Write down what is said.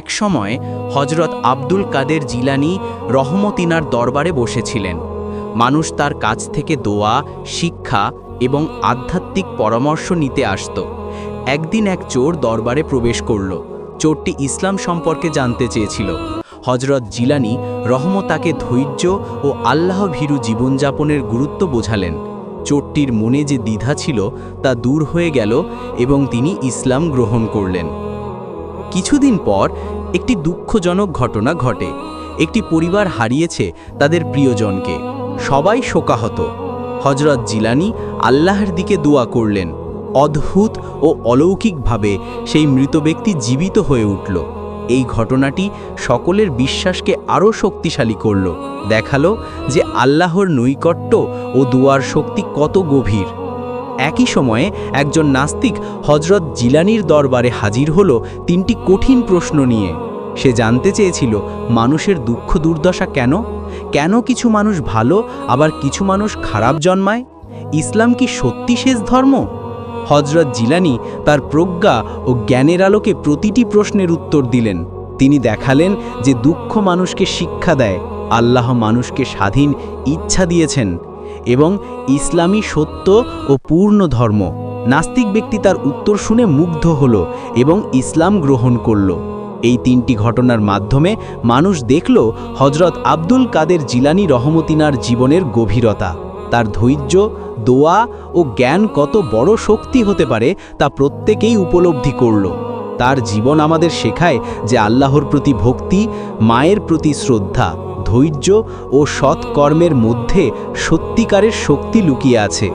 একসময় হজরত আব্দুল কাদের জিলানি রহমতিনার দরবারে বসেছিলেন। মানুষ তার কাছ থেকে দোয়া, শিক্ষা এবং আধ্যাত্মিক পরামর্শ নিতে আসত। একদিন এক চোর দরবারে প্রবেশ করল। চোরটি ইসলাম সম্পর্কে জানতে চেয়েছিল। হজরত জিলানি রহমতাকে ধৈর্য ও আল্লাহ ভীরু জীবনযাপনের গুরুত্ব বোঝালেন। চোরটির মনে যে দ্বিধা ছিল তা দূর হয়ে গেল এবং তিনি ইসলাম গ্রহণ করলেন। কিছুদিন পর একটি দুঃখজনক ঘটনা ঘটে। একটি পরিবার হারিয়েছে তাদের প্রিয়জনকে। সবাই শোকাহত। হজরত জিলানি আল্লাহর দিকে দোয়া করলেন। অদ্ভুত ও অলৌকিকভাবে সেই মৃত ব্যক্তি জীবিত হয়ে উঠল। এই ঘটনাটি সকলের বিশ্বাসকে আরও শক্তিশালী করল। দেখাল যে আল্লাহর নৈকট্য ও দুয়ার শক্তি কত গভীর। একই সময়ে একজন নাস্তিক হজরত জিলানির দরবারে হাজির হল তিনটি কঠিন প্রশ্ন নিয়ে। সে জানতে চেয়েছিল, মানুষের দুঃখ দুর্দশা কেন? কেন কিছু মানুষ ভালো, আবার কিছু মানুষ খারাপ জন্মায়? ইসলাম কি সত্যি শেষ ধর্ম? হজরত জিলানি তার প্রজ্ঞা ও জ্ঞানের আলোকে প্রতিটি প্রশ্নের উত্তর দিলেন। তিনি দেখালেন যে দুঃখ মানুষকে শিক্ষা দেয়, আল্লাহ মানুষকে স্বাধীন ইচ্ছা দিয়েছেন। এবং ইসলামী সত্য ও পূর্ণ ধর্ম। নাস্তিক ব্যক্তি তার উত্তর শুনে মুগ্ধ হল এবং ইসলাম গ্রহণ করল। এই তিনটি ঘটনার মাধ্যমে মানুষ দেখল হজরত আব্দুল কাদের জিলানি রহমতিনার জীবনের গভীরতা। তার ধৈর্য, দোয়া ও জ্ঞান কত বড় শক্তি হতে পারে তা প্রত্যেকেই উপলব্ধি করল। তার জীবন আমাদের শেখায় যে আল্লাহর প্রতি ভক্তি, মায়ের প্রতি শ্রদ্ধা। ধৈর্য ও সৎকর্মের মধ্যে সত্যিকারের শক্তি লুকিয়ে আছে।